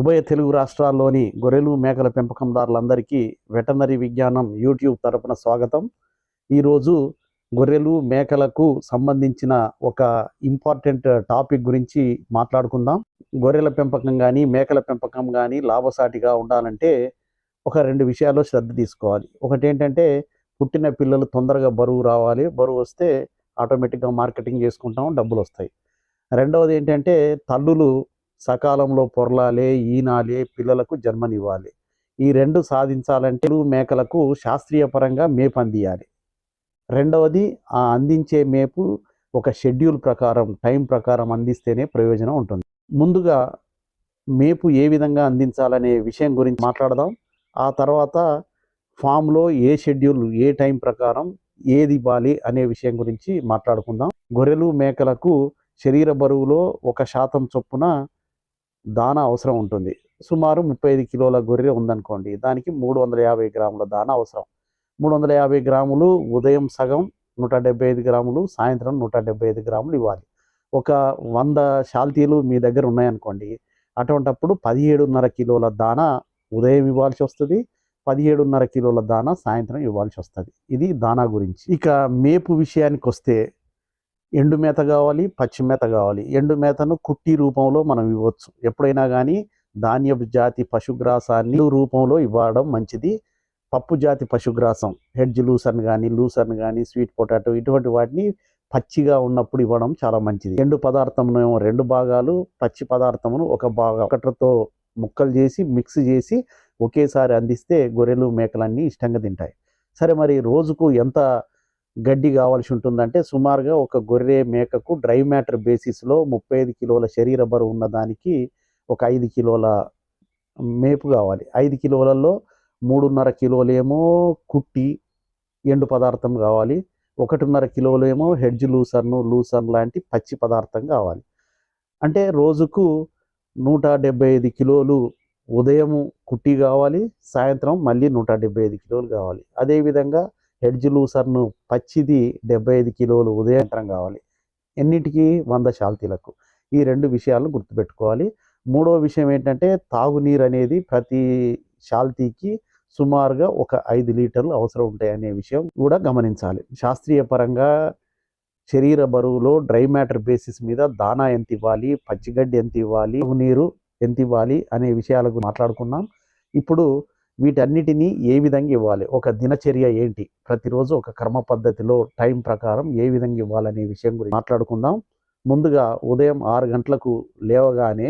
ఉభయ తెలుగు రాష్ట్రాల్లోని గొర్రెలు మేకల పెంపకందారులందరికీ వెటనరీ విజ్ఞానం యూట్యూబ్ తరపున స్వాగతం. ఈరోజు గొర్రెలు మేకలకు సంబంధించిన ఒక ఇంపార్టెంట్ టాపిక్ గురించి మాట్లాడుకుందాం. గొర్రెల పెంపకం కానీ మేకల పెంపకం కానీ లాభసాటిగా ఉండాలంటే ఒక రెండు విషయాల్లో శ్రద్ధ తీసుకోవాలి. ఒకటి ఏంటంటే పుట్టిన పిల్లలు తొందరగా బరువు రావాలి. బరువు వస్తే ఆటోమేటిక్గా మార్కెటింగ్ చేసుకుంటాం డబ్బులు వస్తాయి రెండవది ఏంటంటే తల్లులు సకాలంలో పొరలాలే ఈనాలే పిల్లలకు జన్మనివ్వాలి. ఈ రెండు సాధించాలంటే మేకలకు శాస్త్రీయ పరంగా మేపు అందియాలి. రెండవది ఆ అందించే మేపు ఒక షెడ్యూల్ ప్రకారం టైం ప్రకారం అందిస్తేనే ప్రయోజనం ఉంటుంది. ముందుగా మేపు ఏ విధంగా అందించాలనే విషయం గురించి మాట్లాడదాం. ఆ తర్వాత ఫామ్లో ఏ షెడ్యూల్ ఏ టైం ప్రకారం ఏది ఇవ్వాలి అనే విషయం గురించి మాట్లాడుకుందాం. గొర్రెలు మేకలకు శరీర బరువులో ఒక శాతం చొప్పున దాన అవసరం ఉంటుంది. సుమారు ముప్పై ఐదు కిలోల గొర్రె ఉందనుకోండి దానికి మూడు వందల యాభై గ్రాముల దాన అవసరం. మూడు వందల యాభై గ్రాములు ఉదయం సగం నూట డెబ్బై ఐదు గ్రాములు సాయంత్రం నూట డెబ్బై ఐదు గ్రాములు ఇవ్వాలి. ఒక వంద శాల్తీలు మీ దగ్గర ఉన్నాయనుకోండి అటువంటప్పుడు పదిహేడున్నర కిలోల దాన ఉదయం ఇవ్వాల్సి వస్తుంది పదిహేడున్నర కిలోల దాన సాయంత్రం ఇవ్వాల్సి వస్తుంది. ఇది దానా గురించి. ఇక మేపు విషయానికి వస్తే ఎండు మేత కావాలి పచ్చి మేత కావాలి. ఎండు మేతను కుట్టి రూపంలో మనం ఇవ్వచ్చు. ఎప్పుడైనా కానీ ధాన్యపు జాతి పశుగ్రాసాన్ని రూపంలో ఇవ్వడం మంచిది. పప్పు జాతి పశుగ్రాసం హెడ్జ్ లూసన్ కానీ లూసన్ కానీ స్వీట్ పొటాటో ఇటువంటి వాటిని పచ్చిగా ఉన్నప్పుడు ఇవ్వడం చాలా మంచిది. ఎండు పదార్థమును రెండు భాగాలు పచ్చి పదార్థమును ఒక భాగం ఒకటితో ముక్కలు చేసి మిక్స్ చేసి ఒకేసారి అందిస్తే గొర్రెలు మేకలన్నీ ఇష్టంగా తింటాయి. సరే మరి రోజుకు ఎంత గడ్డి కావాల్సి ఉంటుందంటే సుమారుగా ఒక గొర్రె మేకకు డ్రై మ్యాటర్ బేసిస్లో ముప్పై ఐదు కిలోల శరీర బరువు ఉన్న దానికి ఒక ఐదు కిలోల మేపు కావాలి. ఐదు కిలోలలో మూడున్నర కిలోలేమో కుట్టి ఎండు పదార్థం కావాలి. ఒకటిన్నర కిలోలేమో హెడ్జ్ లూసర్ను లూసర్ లాంటి పచ్చి పదార్థం కావాలి. అంటే రోజుకు నూట డెబ్బై ఐదు కిలోలు ఉదయం కుట్టి కావాలి సాయంత్రం మళ్ళీ నూట డెబ్బై ఐదు కిలోలు కావాలి. అదేవిధంగా హెడ్జ్ లూసర్ను పచ్చిది డెబ్బై ఐదు కిలోలు ఉదయంత్రం కావాలి. ఎన్నిటికీ? వంద శాల్తీలకు ఈ రెండు విషయాలను గుర్తుపెట్టుకోవాలి. మూడో విషయం ఏంటంటే తాగునీరు అనేది ప్రతి శాల్తీకి సుమారుగా ఒక ఐదు లీటర్లు అవసరం ఉంటాయనే విషయం కూడా గమనించాలి. శాస్త్రీయ పరంగా శరీర బరువులో డ్రై మ్యాటర్ బేసిస్ మీద దానా ఎంత ఇవ్వాలి? పచ్చిగడ్డి ఎంత ఇవ్వాలి? నీరు ఎంత ఇవ్వాలి? అనే విషయాల గురించి మాట్లాడుకున్నాం ఇప్పుడు వీటన్నిటినీ ఏ విధంగా ఇవ్వాలి? ఒక దినచర్య ఏంటి? ప్రతిరోజు ఒక కర్మ పద్ధతిలో టైం ప్రకారం ఏ విధంగా ఇవ్వాలనే విషయం గురించి మాట్లాడుకుందాం. ముందుగా ఉదయం ఆరు గంటలకు లేవగానే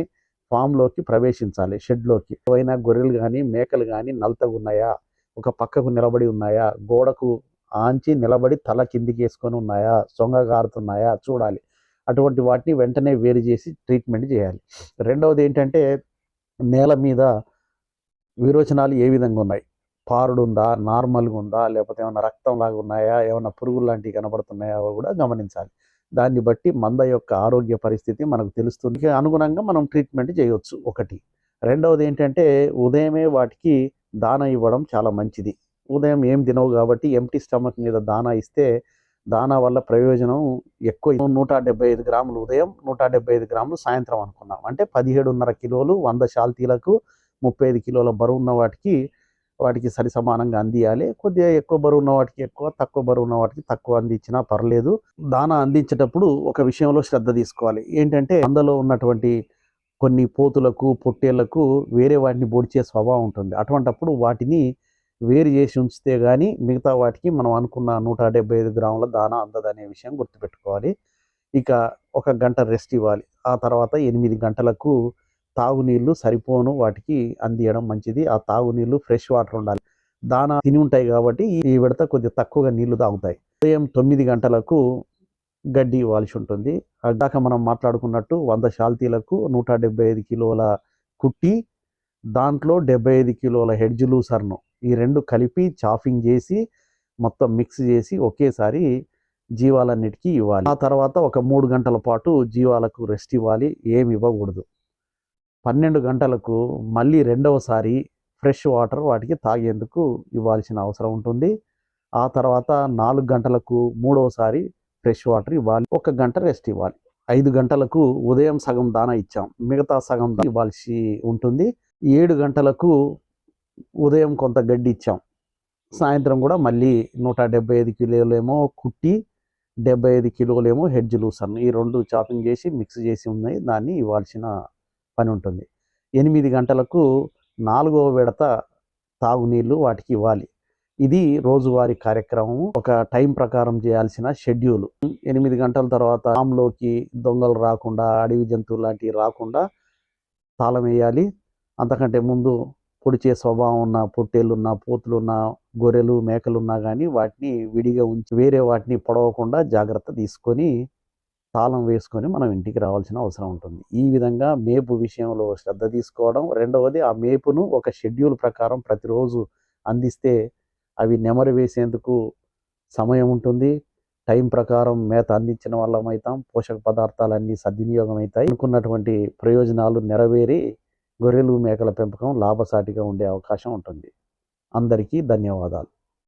ఫామ్లోకి ప్రవేశించాలి. షెడ్లోకి. ఏవైనా గొర్రెలు కానీ మేకలు కానీ నలతగా ఉన్నాయా? ఒక పక్కకు నిలబడి ఉన్నాయా? గోడకు ఆంచి నిలబడి తల కిందికి వేసుకొని ఉన్నాయా? సొంగ గారుతున్నాయా? చూడాలి. అటువంటి వాటిని వెంటనే వేరు చేసి ట్రీట్మెంట్ చేయాలి. రెండవది ఏంటంటే నేల మీద విరోచనాలు ఏ విధంగా ఉన్నాయి? పారుడుందా? నార్మల్గా ఉందా లేకపోతే ఏమైనా రక్తం లాగా ఉన్నాయా ఏమైనా పురుగులు లాంటివి కనబడుతున్నాయా కూడా గమనించాలి. దాన్ని బట్టి మంద యొక్క ఆరోగ్య పరిస్థితి మనకు తెలుస్తుంది. అనుగుణంగా మనం ట్రీట్మెంట్ చేయవచ్చు ఒకటి. రెండవది ఏంటంటే ఉదయమే వాటికి దానా ఇవ్వడం చాలా మంచిది. ఉదయం ఏం తినవు కాబట్టి ఎంటీ స్టమక్ మీద దానా ఇస్తే దానా వల్ల ప్రయోజనం ఎక్కువ. నూట డెబ్బై ఐదు గ్రాములు ఉదయం నూట డెబ్బై ఐదు గ్రాములు సాయంత్రం అనుకున్నాం. అంటే పదిహేడున్నర కిలోలు వంద శాల్తీలకు ముప్పై ఐదు కిలోల బరువు ఉన్న వాటికి వాటికి సరి సమానంగా అందియాలి. కొద్దిగా ఎక్కువ బరువు ఉన్న వాటికి ఎక్కువ తక్కువ బరువు ఉన్న వాటికి తక్కువ అందించినా పర్లేదు. దానా అందించేటప్పుడు ఒక విషయంలో శ్రద్ధ తీసుకోవాలి. ఏంటంటే అందులో ఉన్నటువంటి కొన్ని పోతులకు పొట్టేళ్ళకు వేరే వాటిని బోడిచే స్వభావం ఉంటుంది. అటువంటప్పుడు వాటిని వేరు చేసి ఉంచితే కానీ మిగతా వాటికి మనం అనుకున్న నూట డెబ్బై ఐదు గ్రాముల దానా అందదనే విషయం గుర్తుపెట్టుకోవాలి. ఇక ఒక గంట రెస్ట్ ఇవ్వాలి. ఆ తర్వాత ఎనిమిది గంటలకు తాగునీళ్ళు సరిపోను వాటికి అందియడం మంచిది. ఆ తాగునీళ్ళు ఫ్రెష్ వాటర్ ఉండాలి. దానా తిని ఉంటాయి కాబట్టి ఈ విడత కొద్దిగా తక్కువగా నీళ్ళు తాగుతాయి. ఉదయం తొమ్మిది గంటలకు గడ్డి ఇవ్వాల్సి ఉంటుంది. అడ్డాక మనం మాట్లాడుకున్నట్టు వంద శాల్తీలకు నూట డెబ్బై ఐదు కిలోల కుట్టి దాంట్లో డెబ్బై ఐదు కిలోల హెడ్జ్ లూసర్ను ఈ రెండు కలిపి చాఫింగ్ చేసి మొత్తం మిక్స్ చేసి ఒకేసారి జీవాలన్నిటికీ ఇవ్వాలి. ఆ తర్వాత ఒక మూడు గంటల పాటు జీవాలకు రెస్ట్ ఇవ్వాలి. ఏమి ఇవ్వకూడదు. పన్నెండు గంటలకు మళ్ళీ రెండవసారి ఫ్రెష్ వాటర్ వాటికి తాగేందుకు ఇవ్వాల్సిన అవసరం ఉంటుంది. ఆ తర్వాత నాలుగు గంటలకు మూడవసారి ఫ్రెష్ వాటర్ ఇవ్వాలి. ఒక గంట రెస్ట్ ఇవ్వాలి. ఐదు గంటలకు ఉదయం సగం దానా ఇచ్చాం. మిగతా సగం దాన ఇవ్వాల్సి ఉంటుంది. ఏడు గంటలకు ఉదయం కొంత గడ్డి ఇచ్చాం. సాయంత్రం కూడా మళ్ళీ నూట డెబ్బై ఐదు కిలోలేమో కుట్టి డెబ్బై ఐదు కిలోలేమో హెడ్జ్ లూసన్ ఈ రెండు చాపింగ్ చేసి మిక్స్ చేసి ఉన్నాయి. దాన్ని ఇవ్వాల్సిన పని ఉంటుంది ఎనిమిది గంటలకు నాలుగవ విడత తాగునీళ్ళు వాటికి ఇవ్వాలి. ఇది రోజువారీ కార్యక్రమం ఒక టైం ప్రకారం చేయాల్సిన షెడ్యూల్. ఎనిమిది గంటల తర్వాత ఆమ్లోకి దొంగలు రాకుండా అడవి జంతువులు లాంటివి రాకుండా తాళం వేయాలి. అంతకంటే ముందు పొడిచే స్వభావం ఉన్న పొట్టేళ్ళున్న పోతులున్న గొర్రెలు మేకలు ఉన్నా కానీ వాటిని విడిగా ఉంచి వేరే వాటిని పొడవకుండా జాగ్రత్త తీసుకొని తాళం వేసుకొని మనం ఇంటికి రావాల్సిన అవసరం ఉంటుంది. ఈ విధంగా మేపు విషయంలో శ్రద్ధ తీసుకోవడం. రెండవది ఆ మేపును ఒక షెడ్యూల్ ప్రకారం ప్రతిరోజు అందిస్తే అవి నెమరు వేసేందుకు సమయం ఉంటుంది. టైం ప్రకారం మేత అందించిన వాళ్ళం అవుతాం పోషక పదార్థాలన్నీ సద్వినియోగం అవుతాయి అనుకున్నటువంటి ప్రయోజనాలు నెరవేరి గొర్రెలు మేకల పెంపకం లాభసాటిగా ఉండే అవకాశం ఉంటుంది. అందరికీ ధన్యవాదాలు.